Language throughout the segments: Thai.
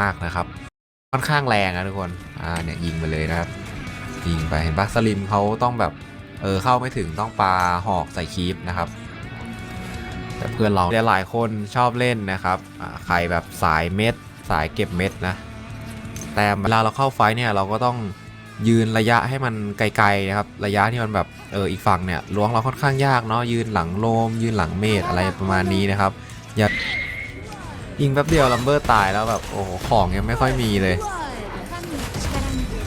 มากนะครับ ค่อนข้างแรงนะทุกคน อ่าเนี่ยยิงไปเลยนะครับ ยิงไปเห็นปะสลิมเขาต้องแบบเออเข้าไม่ถึงต้องปาหอกใส่คีปนะครับ แต่เพื่อนเราหลายคนชอบเล่นนะครับอ่าใครแบบสายเม็ด สายเก็บเม็ดนะ แต่เวลาเราเข้าไฟเนี่ยเราก็ต้องยืนระยะให้มันไกลๆนะครับ ระยะที่มันแบบเอออีกฝั่งเนี่ยล้วงเราค่อนข้างยากเนาะยืนหลังโลม ยืนหลังเมดอะไรประมาณนี้นะครับอย่า ยิงแป๊บเดียวลัมเบอร์ตายแล้วแบบโอ้โหของยังไม่ค่อยมีเลย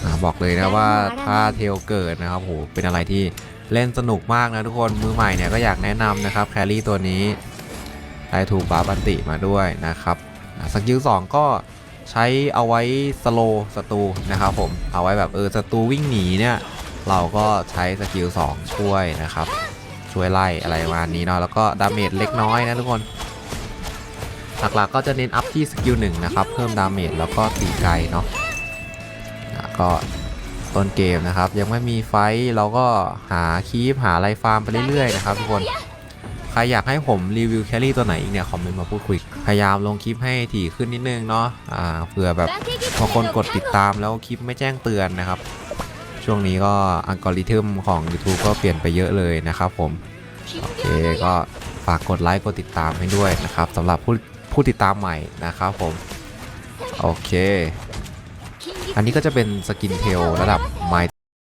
อาบอกเลยนะว่าถ้าเทลเกิดนะครับโหเป็นอะไรที่เล่นสนุกมากนะทุกคนมือใหม่เนี่ยก็อยากแนะนำนะครับแครี่ตัวนี้ได้ถูกบาบันติมาด้วยนะครับสกิลสองก็ใช้เอาไว้สโลศัตรูนะครับผมเอาไว้แบบเออศัตรูวิ่งหนีเนี่ยเราก็ใช้สกิล2ช่วยนะครับช่วยไล่อะไรประมาณนี้เนาะแล้วก็ดาเมจเล็กน้อยนะทุกคน หลักๆก็จะเน้นอัพที่สกิลหนึ่งนะครับเพิ่มดาเมจแล้วก็ตีไกลเนาะอะก็ต้นเกมนะครับ ยังไม่มีไฟเราก็หาคีปหาไลฟ์ฟาร์มไปเรื่อยๆนะครับทุกคนใครอยากให้ผมรีวิวแครี่ตัวไหนอีกเนี่ยคอมเมนต์มาพูดคุยพยายามลงคลิปให้ถี่ขึ้นนิดนึงเนาะอ่าเผื่อแบบบางคนกดติดตามแล้วคลิปไม่แจ้งเตือนนะครับ ช่วงนี้ก็อัลกอริทึมของ YouTube ก็เปลี่ยนไปเยอะเลยนะครับผมโอเคก็ฝากกดไลค์กดติดตามให้ด้วยนะครับสำหรับผู้ ผู้ติดตามใหม่นะครับผม โอเค อันนี้ก็จะเป็นสกินเทลระดับไม